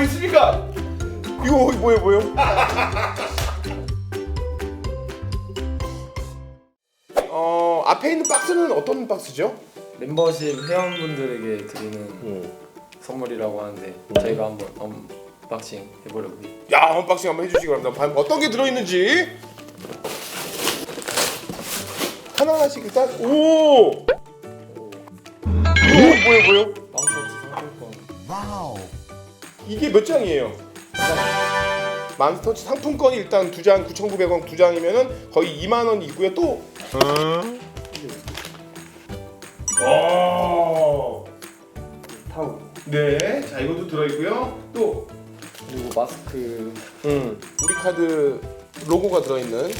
뭐 있습니까? 이거 뭐예요, 뭐예요? 어 앞에 있는 박스는 어떤 박스죠? 멤버십 회원분들에게 드리는 음. 선물이라고 하는데 저희가 한번 언박싱 해보려고요. 야 언박싱 한번 해주시기 바랍니다. 과연 어떤 게 들어있는지 하나하나씩 일단 오. 오 뭐예요, 뭐예요? 맘터치 상품권 이게 몇 장이에요? 맘스터치 상품권이 일단 두 장, 9,900원 두 장이면은 거의 2만 원 있고요. 또 와. 타올 네, 자 이것도 들어 있고요. 또 그리고 마스크 음, 우리 카드 로고가 들어 있는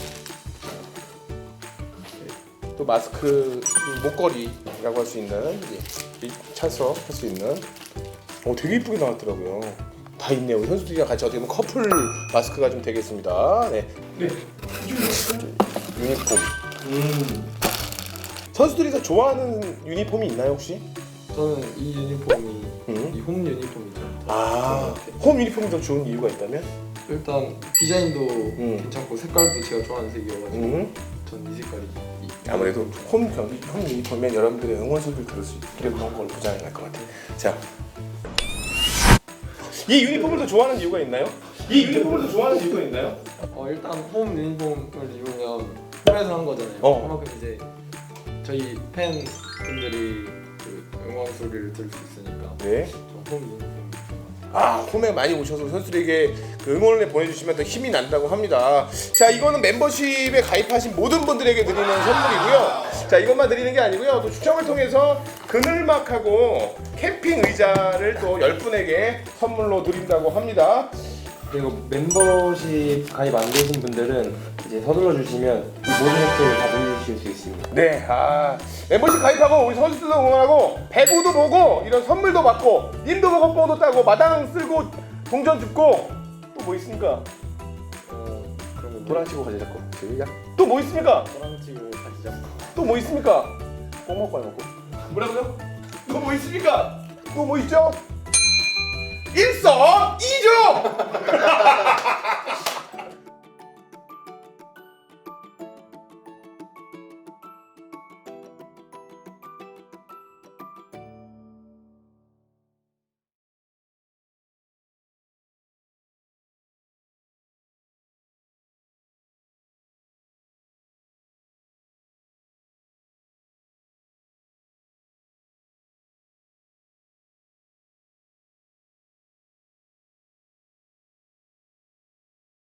또 마스크 목걸이라고 할 수 있는 이- 이 차서 할 수 있는 어 되게 이쁘게 나왔더라고요. 다 있네요. 우리 선수들이랑 같이 어떻게 보면 커플 마스크가 좀 되겠습니다. 네. 네. 유니폼. 음. 선수들이 더 좋아하는 유니폼이 있나요 혹시? 저는 이 유니폼이 음. 이 홈 유니폼이죠. 아, 홈 유니폼이 더 좋은 이유가 있다면? 일단 디자인도 음. 괜찮고 색깔도 제가 좋아하는 색이어가지고 음. 전이 색깔이 이- 아무래도 홈 경기 홈 유니폼이면 여러분들의 응원 소리를 들을 수 있기를 그런 걸 보장해 갈 것 같아요. 자, 이 유니폼을 더 좋아하는 이유가 있나요? 이 유니폼을 더 좋아하는 이유가 있나요? 어 일단 홈 유니폼을 입으면 홈에서 한 거잖아요. 어. 그만큼 이제 저희 팬분들이 그 응원 소리를 들을 수 있으니까 네. 저홈 유니폼 아, 홈에 많이 오셔서 선수들에게 그 응원을 보내주시면 더 힘이 난다고 합니다. 자, 이거는 멤버십에 가입하신 모든 분들에게 드리는 선물이고요. 자, 이것만 드리는 게 아니고요. 또 추첨을 통해서 그늘막하고 캠핑 의자를 또 10분에게 선물로 드린다고 합니다. 그리고 멤버십 가입 안 되신 분들은 이제 서둘러 주시면 이 모든 혜택을 다 누리실 수 있습니다. 네, 아 멤버십 가입하고 우리 선수들도 응원하고 배구도 보고 이런 선물도 받고 님도 보고 뽀도 따고 마당 쓸고 동전 줍고 또 뭐 있습니까? 어 그런 거 도랑 치고 가지 잡고 또뭐 있습니까? 도랑 치고 같이 잡고 또 뭐 있습니까? 뽕 먹고 안 먹고 뭐라고요? 또 뭐 있습니까? 또 뭐 있죠?